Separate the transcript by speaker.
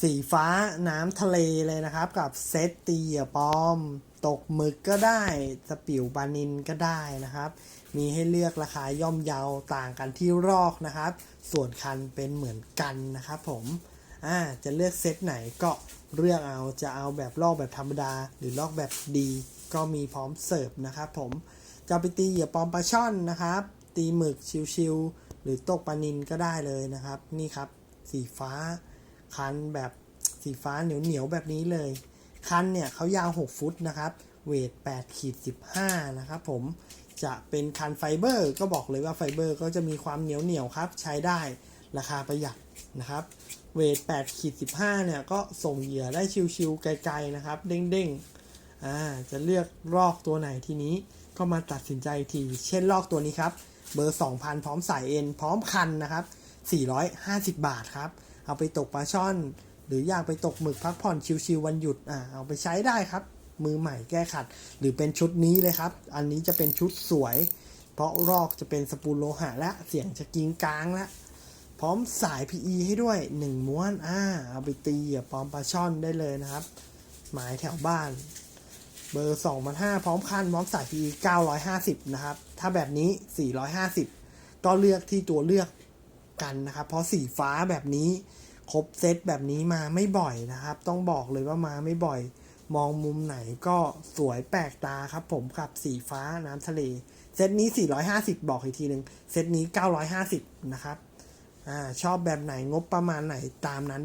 Speaker 1: สีฟ้าน้ำทะเลเลยนะครับ กับเซตตีเหยื่อปลอม ตกหมึกก็ได้สปิวบานินก็ได้นะครับ มีให้เลือกราคาย่อมเยาต่างกันที่รอกนะครับ ส่วนคันเป็นเหมือนกันนะครับผมอ่าจะเลือกเซตไหนก็เลือกเอาจะเอาแบบลอกแบบธรรมดา หรือลอกแบบดี ก็มีพร้อมเสิร์ฟนะครับผมจะไปตีเหยื่อปลอมปลาช่อนนะครับ ตีหมึกชิวๆหรือตกปลานินก็ได้เลยนะครับ นี่ครับสีฟ้า คันแบบสีฟ้าเหนียวเหนียวๆแบบนี้เลย คันเนี่ยเขายาว 6 ฟุตนะครับ เวท8ขีด15 นะครับผมจะเป็นคันไฟเบอร์ ก็บอกเลยว่าไฟเบอร์ก็จะมีความเหนียวเหนียวๆครับ ใช้ได้ราคาประหยัดนะครับ เวท8ขีด15 เนี่ย ก็ส่งเหยื่อได้ชิวๆไกลๆนะครับ เด้งๆอ่าจะเลือกลอกตัวไหนทีนี้ก็มาตัดสินใจที เช่นลอกตัวนี้ครับ เบอร์ 2,000 พร้อมสายเอ็น พร้อมคันนะครับ 450 บาทครับ เอาไปตกปลาช่อน หรืออยากไปตกหมึกพักผ่อนชิวๆวันหยุดอ่าเอาไปใช้ได้ครับ มือใหม่แก้ขัด หรือเป็นชุดนี้เลยครับ อันนี้จะเป็นชุดสวย เพราะรอกจะเป็นสปูลโลหะและเสียงจะกิงกลางละพร้อมสาย PE ให้ด้วย 1 ม้วนอ่าเอาไปตีปลอมปลาช่อนได้เลยนะครับ หมายแถวบ้าน เบอร์2 5 0 0พร้อมคันพร้อมสาย PE 950 นะครับ ถ้าแบบนี้ 450 ก็เลือกที่ตัวเลือก กันนะครับ เพราะสีฟ้าแบบนี้ครบเซตแบบนี้มาไม่บ่อยนะครับ ต้องบอกเลยว่ามาไม่บ่อย มองมุมไหนก็สวยแปลกตาครับผมกับสีฟ้าน้ำทะเล เซตนี้ 450 บอกอีกทีหนึ่งเซตนี้ 950 นะครับ อ่า ชอบแบบไหนงบประมาณไหนตามนั้น